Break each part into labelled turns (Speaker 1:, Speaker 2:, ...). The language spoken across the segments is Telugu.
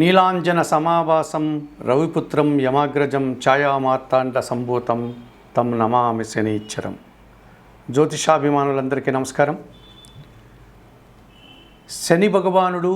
Speaker 1: నీలాంజన సమావాసం రవిపుత్రం యమాగ్రజం ఛాయామార్తాండ సంభూతం తం నమామి శనీశ్వరం జ్యోతిషాభిమానులందరికీ నమస్కారం. శని భగవానుడు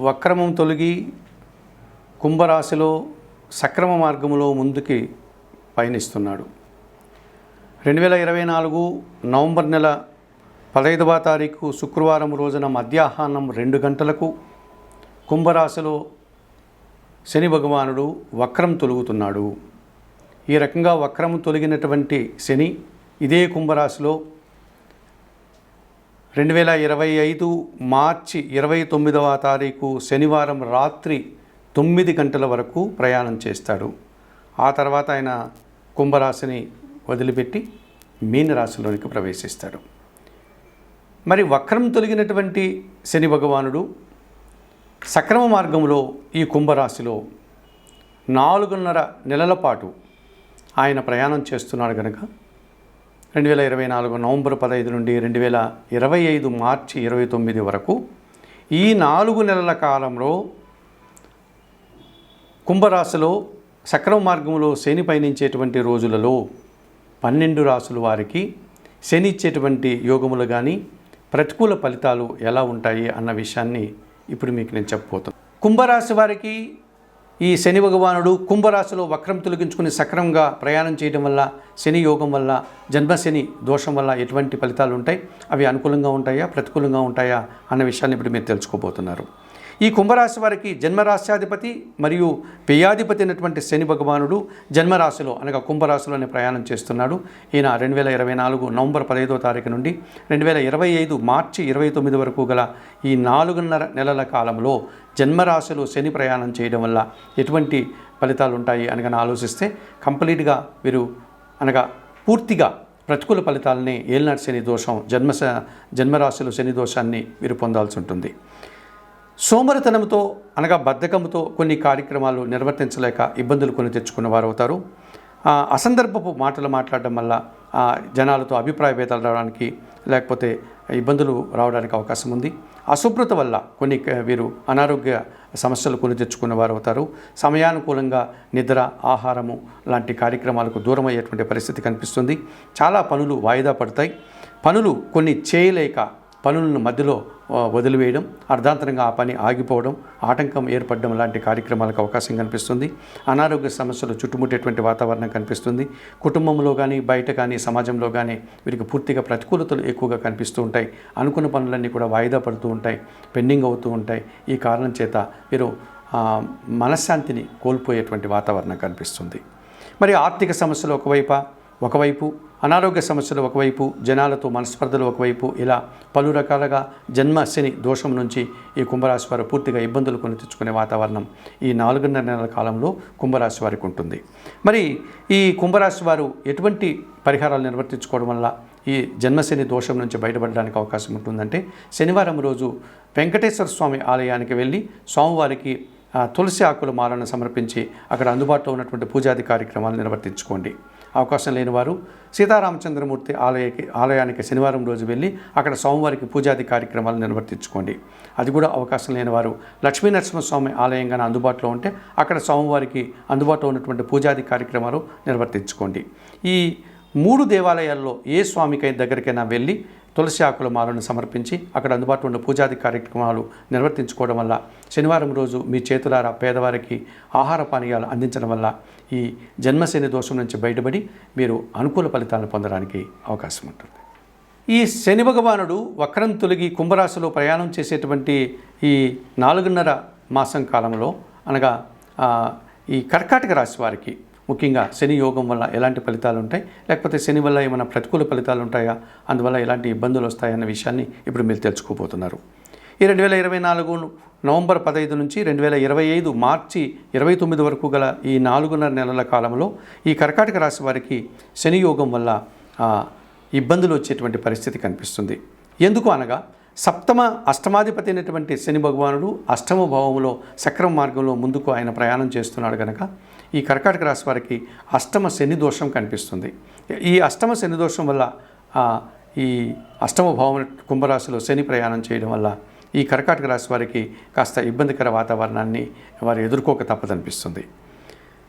Speaker 1: వక్రమం తొలగి కుంభరాశిలో సక్రమ మార్గములో ముందుకి పయనిస్తున్నాడు. రెండు వేల ఇరవై నాలుగు నవంబర్ నెల పదహైదవ తారీఖు శుక్రవారం రోజున మధ్యాహ్నం రెండు గంటలకు కుంభరాశిలో శని భగవానుడు వక్రం తొలుగుతున్నాడు. ఈ రకంగా వక్రం తొలగినటువంటి శని ఇదే కుంభరాశిలో రెండు వేల ఇరవై ఐదు మార్చి ఇరవై తొమ్మిదవ తారీఖు శనివారం రాత్రి తొమ్మిది గంటల వరకు ప్రయాణం చేస్తాడు. ఆ తర్వాత ఆయన కుంభరాశిని వదిలిపెట్టి మీనరాశిలోనికి ప్రవేశిస్తాడు. మరి వక్రం తొలగినటువంటి శని భగవానుడు సక్రమ మార్గంలో ఈ కుంభరాశిలో నాలుగున్నర నెలల పాటు ఆయన ప్రయాణం చేస్తున్నాడు కనుక రెండు వేల ఇరవై నాలుగు నవంబర్ పదహైదు నుండి రెండు వేల ఇరవై ఐదు మార్చి ఇరవై తొమ్మిది వరకు ఈ నాలుగు నెలల కాలంలో కుంభరాశిలో సక్రమ మార్గంలో శని పయనించేటువంటి రోజులలో పన్నెండు రాసుల వారికి శని ఇచ్చేటువంటి యోగములు కానీ ప్రతికూల ఫలితాలు ఎలా ఉంటాయి అన్న విషయాన్ని ఇప్పుడు మీకు నేను చెప్పబోతాను కుంభరాశి వారికి ఈ శని భగవానుడు కుంభరాశిలో వక్రం తొలగించుకుని సక్రమంగా ప్రయాణం చేయడం వల్ల శని యోగం వల్ల జన్మశని దోషం వల్ల ఎటువంటి ఫలితాలు ఉంటాయి? అవి అనుకూలంగా ఉంటాయా? ప్రతికూలంగా ఉంటాయా? అన్న విషయాన్ని ఇప్పుడు మీరు తెలుసుకోబోతున్నారు. ఈ కుంభరాశి వారికి జన్మరాశ్యాధిపతి మరియు పేయాధిపతి అయినటువంటి శని భగవానుడు జన్మరాశిలో అనగా కుంభరాశిలోనే ప్రయాణం చేస్తున్నాడు. ఈయన రెండు వేల ఇరవై నాలుగు నవంబర్ పదహైదో తారీఖు నుండి రెండు వేల ఇరవై ఐదు మార్చి ఇరవై తొమ్మిది వరకు గల ఈ నాలుగున్నర నెలల కాలంలో జన్మరాశిలో శని ప్రయాణం చేయడం వల్ల ఎటువంటి ఫలితాలు ఉంటాయి అనగా ఆలోచిస్తే కంప్లీట్గా వీరు అనగా పూర్తిగా ప్రతికూల ఫలితాలని ఏలినాటి శని దోషం జన్మ జన్మరాశిలో శని దోషాన్ని వీరు పొందాల్సి ఉంటుంది. సోమరితనంతో అనగా బద్ధకంతో కొన్ని కార్యక్రమాలు నిర్వర్తించలేక ఇబ్బందులు కొని తెచ్చుకున్న వారు అవుతారు అసందర్భపు మాటలు మాట్లాడడం వల్ల జనాలతో అభిప్రాయ భేదాలు రావడానికి లేకపోతే ఇబ్బందులు రావడానికి అవకాశం ఉంది. అశుభ్రత వల్ల కొన్ని వీరు అనారోగ్య సమస్యలు కొని తెచ్చుకున్న వారు అవుతారు సమయానుకూలంగా నిద్ర ఆహారము లాంటి కార్యక్రమాలకు దూరం అయ్యేటువంటి పరిస్థితి కనిపిస్తుంది. చాలా పనులు వాయిదా పడతాయి. పనులు కొన్ని చేయలేక పనులను మధ్యలో వదిలివేయడం అర్ధాంతరంగా ఆ పని ఆగిపోవడం ఆటంకం ఏర్పడడం లాంటి కార్యక్రమాలకు అవకాశం కనిపిస్తుంది. అనారోగ్య సమస్యలు చుట్టుముట్టేటువంటి వాతావరణం కనిపిస్తుంది. కుటుంబంలో కానీ బయట కానీ సమాజంలో కానీ వీరికి పూర్తిగా ప్రతికూలతలు ఎక్కువగా కనిపిస్తూ ఉంటాయి. అనుకున్న పనులన్నీ కూడా వాయిదా పడుతూ ఉంటాయి పెండింగ్ అవుతూ ఉంటాయి. ఈ కారణం చేత వీరు మనశ్శాంతిని కోల్పోయేటువంటి వాతావరణం కనిపిస్తుంది. మరి ఆర్థిక సమస్యలు ఒకవైపు? ఒకవైపు అనారోగ్య సమస్యలు ఒకవైపు జనాలతో మనస్పర్ధలు ఒకవైపు ఇలా పలు రకాలుగా జన్మ శని దోషం నుంచి ఈ కుంభరాశి వారు పూర్తిగా ఇబ్బందులు కొని తెచ్చుకునే వాతావరణం ఈ నాలుగున్నర నెలల కాలంలో కుంభరాశి వారికి ఉంటుంది. మరి ఈ కుంభరాశి వారు ఎటువంటి పరిహారాలు నిర్వర్తించుకోవడం వల్ల ఈ జన్మశని దోషం నుంచి బయటపడడానికి అవకాశం ఉంటుందంటే శనివారం రోజు వెంకటేశ్వర స్వామి ఆలయానికి వెళ్ళి స్వామివారికి తులసి ఆకుల మాలను సమర్పించి అక్కడ అందుబాటులో ఉన్నటువంటి పూజాది కార్యక్రమాలు నిర్వర్తించుకోండి. అవకాశం లేని వారు సీతారామచంద్రమూర్తి ఆలయకి ఆలయానికి శనివారం రోజు వెళ్ళి అక్కడ స్వామివారికి పూజాది కార్యక్రమాలు నిర్వర్తించుకోండి. అది కూడా అవకాశం లేని వారు లక్ష్మీనరసింహస్వామి ఆలయంగానే ఆలయం అందుబాటులో ఉంటే అక్కడ స్వామివారికి అందుబాటులో ఉన్నటువంటి పూజాది కార్యక్రమాలు నిర్వర్తించుకోండి. ఈ మూడు దేవాలయాల్లో ఏ స్వామికై దగ్గరికైనా వెళ్ళి తులసి ఆకుల మాలను సమర్పించి అక్కడ అందుబాటులో ఉన్న పూజాది కార్యక్రమాలు నిర్వర్తించుకోవడం వల్ల శనివారం రోజు మీ చేతులారా పేదవారికి ఆహార పానీయాలు అందించడం వల్ల ఈ జన్మశని దోషం నుంచి బయటపడి మీరు అనుకూల ఫలితాలను పొందడానికి అవకాశం ఉంటుంది. ఈ శని భగవానుడు వక్రం తొలగి కుంభరాశిలో ప్రయాణం చేసేటువంటి ఈ నాలుగున్నర మాసం కాలంలో అనగా ఈ కర్కాటక రాశి వారికి ముఖ్యంగా శని యోగం వల్ల ఎలాంటి ఫలితాలు ఉంటాయి? లేకపోతే శని వల్ల ఏమైనా ప్రతికూల ఫలితాలు ఉంటాయా? అందువల్ల ఎలాంటి ఇబ్బందులు వస్తాయన్న విషయాన్ని ఇప్పుడు మీరు తెలుసుకోబోతున్నారు. ఈ రెండు వేల ఇరవై నాలుగు నవంబర్ పదహైదు నుంచి రెండు వేల ఇరవై ఐదు మార్చి ఇరవై తొమ్మిది వరకు గల ఈ నాలుగున్నర నెలల కాలంలో ఈ కర్కాటక రాశి వారికి శని యోగం వల్ల ఇబ్బందులు వచ్చేటువంటి పరిస్థితి కనిపిస్తుంది. ఎందుకు అనగా సప్తమ అష్టమాధిపతి అయినటువంటి శని భగవానుడు అష్టమ భావంలో సక్రమ మార్గంలో ముందుకు ఆయన ప్రయాణం చేస్తున్నాడు కనుక ఈ కర్కాటక రాశి వారికి అష్టమ శని దోషం కనిపిస్తుంది. ఈ అష్టమ శని దోషం వల్ల ఈ అష్టమ భావం కుంభరాశిలో శని ప్రయాణం చేయడం వల్ల ఈ కర్కాటక రాశి వారికి కాస్త ఇబ్బందికర వాతావరణాన్ని వారు ఎదుర్కోక తప్పదనిపిస్తుంది.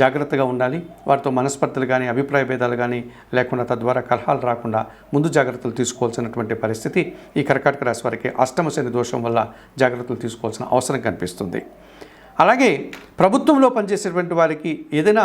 Speaker 1: జాగ్రత్తగా ఉండాలి. వారితో మనస్పర్ధలు కానీ అభిప్రాయ భేదాలు కానీ లేకుండా తద్వారా కలహాలు రాకుండా ముందు జాగ్రత్తలు తీసుకోవాల్సినటువంటి పరిస్థితి ఈ కర్కాటక రాశి వారికి అష్టమ శని దోషం వల్ల జాగ్రత్తలు తీసుకోవాల్సిన అవసరం కనిపిస్తుంది. అలాగే ప్రభుత్వంలో పనిచేసేటువంటి వారికి ఏదైనా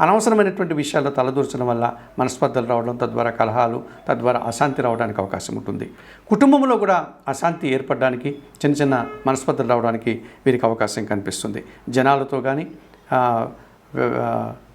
Speaker 1: అనవసరమైనటువంటి విషయాల్లో తలదూర్చడం వల్ల మనస్పర్ధలు రావడం తద్వారా కలహాలు తద్వారా అశాంతి రావడానికి అవకాశం ఉంటుంది. కుటుంబంలో కూడా అశాంతి ఏర్పడడానికి చిన్న చిన్న మనస్పర్ధలు రావడానికి వీరికి అవకాశం కనిపిస్తుంది. జనాలతో కానీ